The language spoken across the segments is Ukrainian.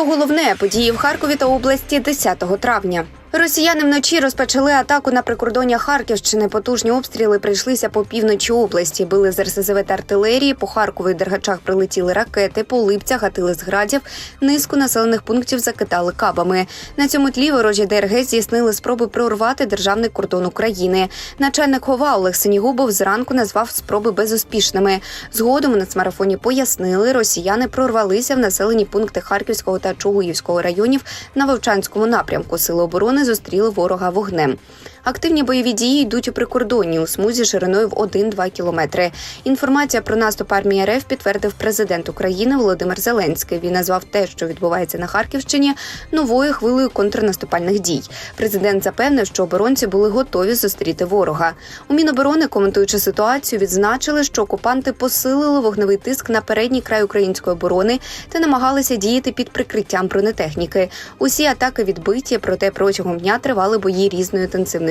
Про головне події в Харкові та області 10 травня. Росіяни вночі розпочали атаку на прикордоння Харківщини. Потужні обстріли прийшлися по півночі області. Били з РСЗВ та артилерії. По Харкову і Дергачах прилетіли ракети, по липцях гатили з градів. Низку населених пунктів закидали кабами. На цьому тлі ворожі ДРГ здійснили спроби прорвати державний кордон України. Начальник ГОВА Олег Синігубов зранку назвав спроби безуспішними. Згодом у нацмарафоні пояснили, росіяни прорвалися в населені пункти Харківського та Чугуївського районів на Вовчанському напрямку. Сили оборони зустріли ворога вогнем. Активні бойові дії йдуть у прикордонні у смузі шириною в 1-2 кілометри. Інформація про наступ армії РФ підтвердив президент України Володимир Зеленський. Він назвав те, що відбувається на Харківщині, новою хвилею контрнаступальних дій. Президент запевнив, що оборонці були готові зустріти ворога. У Міноборони, коментуючи ситуацію, відзначили, що окупанти посилили вогневий тиск на передній край української оборони та намагалися діяти під прикриттям бронетехніки. Усі атаки відбиті, проте протягом дня тривали бої різної інтенсивності.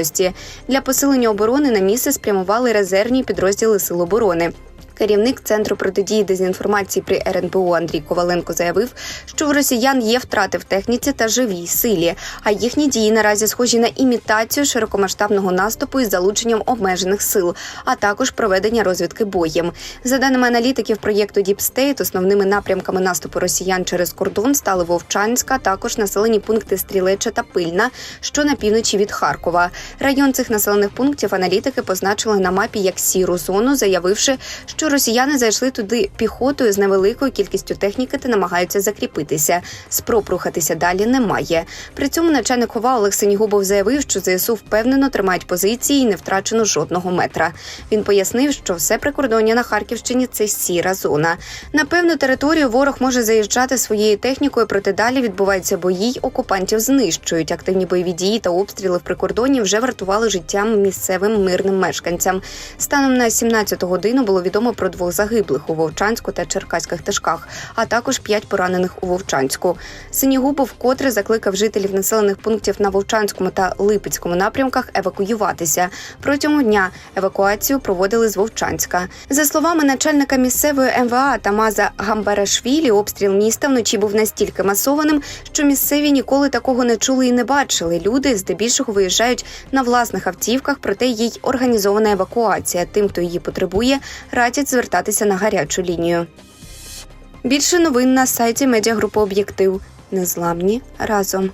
Для посилення оборони на місце спрямували резервні підрозділи Сил оборони. Керівник центру протидії дезінформації при РНБО Андрій Коваленко заявив, що в росіян є втрати в техніці та живій силі, а їхні дії наразі схожі на імітацію широкомасштабного наступу із залученням обмежених сил, а також проведення розвідки боєм. За даними аналітиків проєкту State, основними напрямками наступу росіян через кордон стали Вовчанська, також населені пункти Стрілеча та Пильна, що на півночі від Харкова. Район цих населених пунктів аналітики позначили на мапі як сіру зону, заявивши, що росіяни зайшли туди піхотою з невеликою кількістю техніки та намагаються закріпитися. Спроб рухатися далі немає. При цьому начальник ОВА Олег Синігубов заявив, що ЗСУ впевнено тримають позиції і не втрачено жодного метра. Він пояснив, що все прикордоння на Харківщині це сіра зона. На певну територію ворог може заїжджати своєю технікою, проте далі відбуваються бої, окупантів знищують. Активні бойові дії та обстріли в прикордонні вже вартували життям місцевим мирним мешканцям. Станом на 17 годину було відомо про двох загиблих у Вовчанську та Черкаських тишках, а також п'ять поранених у Вовчанську. Синігубов вкотре закликав жителів населених пунктів на Вовчанському та Липецькому напрямках евакуюватися. Протягом дня евакуацію проводили з Вовчанська. За словами начальника місцевої МВА Тамаза Гамбарашвілі, обстріл міста вночі був настільки масованим, що місцеві ніколи такого не чули і не бачили. Люди здебільшого виїжджають на власних автівках, проте їй організована евакуація. Тим, хто її потребує, радять звертатися на гарячу лінію. Більше новин на сайті медіагрупи Об'єктив. Незламні разом.